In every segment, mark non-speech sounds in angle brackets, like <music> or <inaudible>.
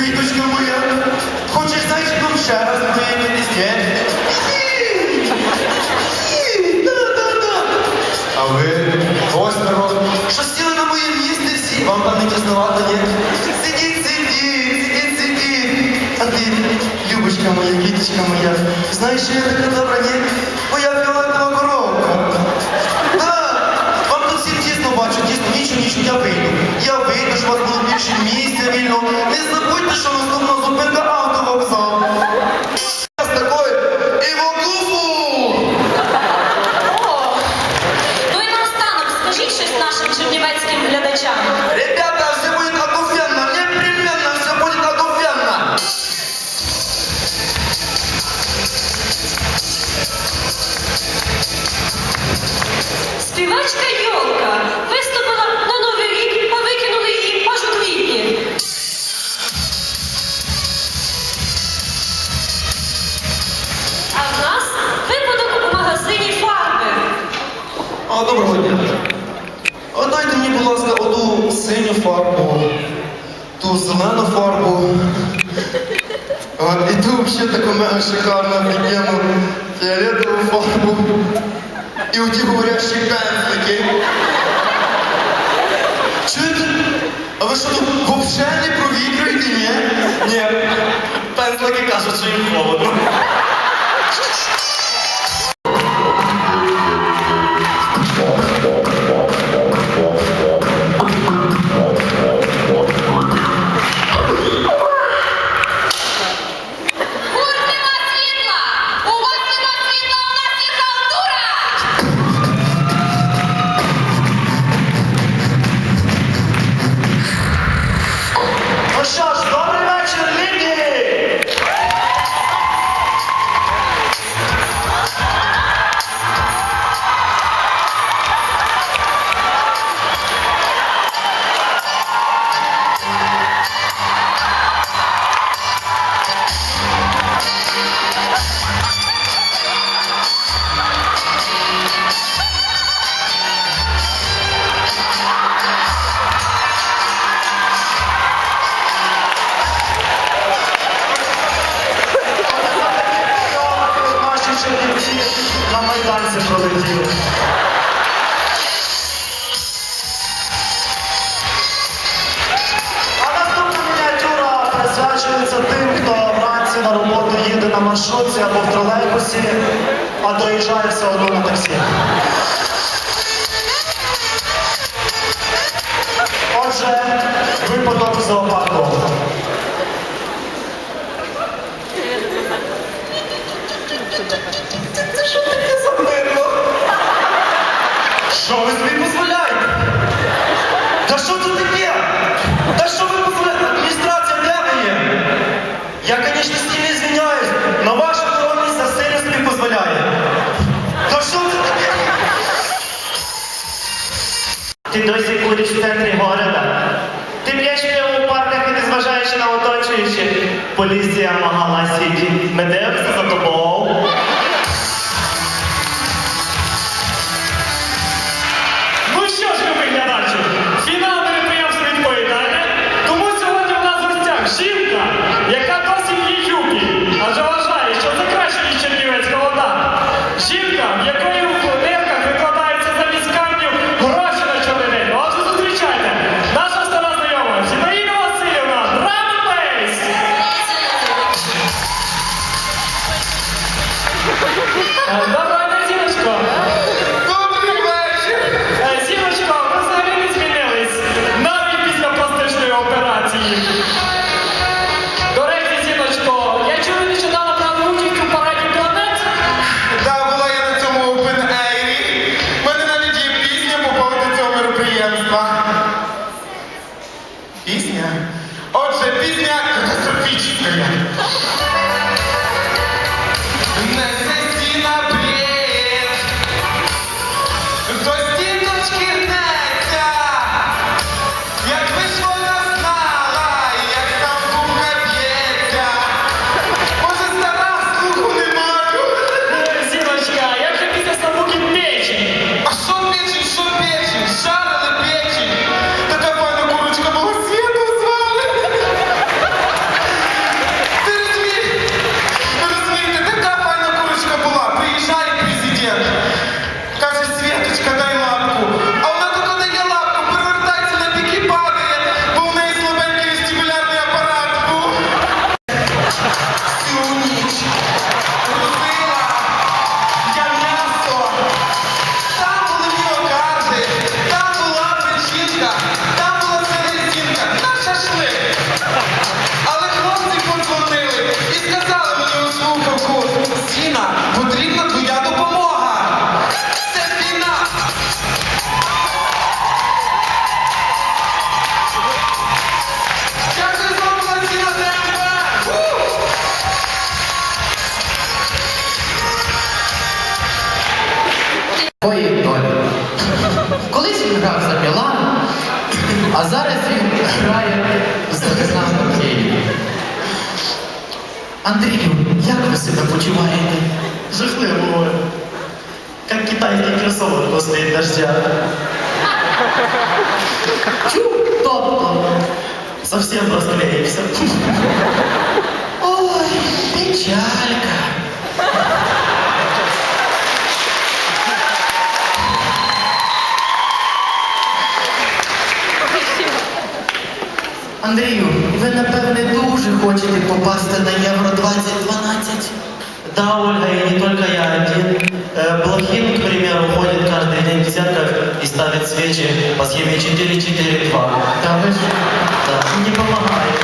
Квіточка моя, хочеш зайчиком ще раз? Да-да-да. А ви ось народ, що сіли на моє місце всі, вам там не тіснувато є? Сидіть, сидіть, сидіть, сидіть. А ти, Любочка моя, квіточка моя, знаєш, що я така добра, ні? А, доброго дня. А дайте мені, будь ласка, одну синю фарбу, ту зелену фарбу. І ту взагалі таку мега шикарну, офігенну фіолетову фарбу. І оті говорящі пензлики. Чуєте? А ви що тут взагалі не провітрюєте, ні? Ні. Пензлики кажуть, що їм холодно. На маршрутці або в тролейбусі, а доїжджає все одно на таксі. Отже, випадок в зоопарку. Це що таке за мило? Що ви собі дозволяєте? Та що це таке? Та що ви дозволяєте? Адміністрація де ви є? Я, звісно, сильно Ти досі куриш в центрі города. Ти б'єш пиво у парках і не зважаєш на оточуючих. Поліція магала сіті. Медеокса за тобою. Доброго дня! Андрію, як ви себе почуваєте? Жахливо. Как китайский кроссовок после дождя. Чу, тобто. Совсем расклеился. Ой, печалька. Андрію, ви напевне дуже хочете попасти на Євро 2012. Да, Ольга, и не только я один. Блохин, к примеру, ходит каждый день в церковь и ставит свечи по схеме 4-4-2. Та ви ж Да, не помогает.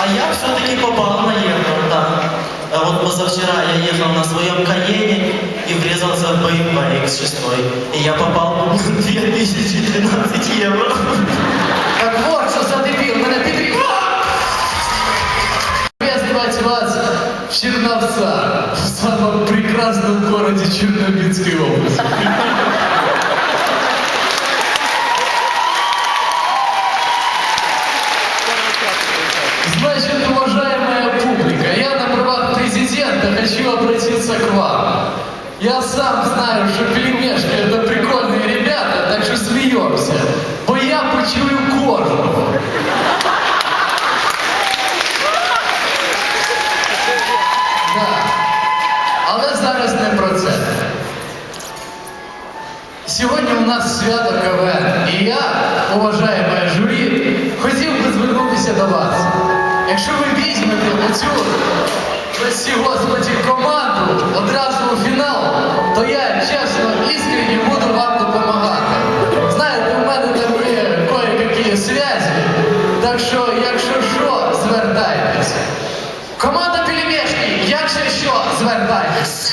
А я все-таки попал на Евро, да. А вот позавчера я ехал на своем Каене и врезался в BMW X6. И я попал на 2012 <laughs> евро. Так вот, що за дебіл, мене підрів. Приветствовать вас в Черновцах, в самом прекрасном городе Черновицкой области. сам знаю, что пельмешки это прикольные ребята, так что смеемся. Бо я почую кожного. Да. Але зараз не про це. Сьогодні у нас свято КВН. І я, уважаєме журі, хотів би звернутися до вас. Якщо ви візьмете оцю, прості господі, команду одразу у фінал, то я чесно, іскренні буду вам допомагати. Знаєте, у мене там є кое-які зв'язки, так що, якщо що, звертайтесь. Команда Пельмешки, якщо що, звертайтесь.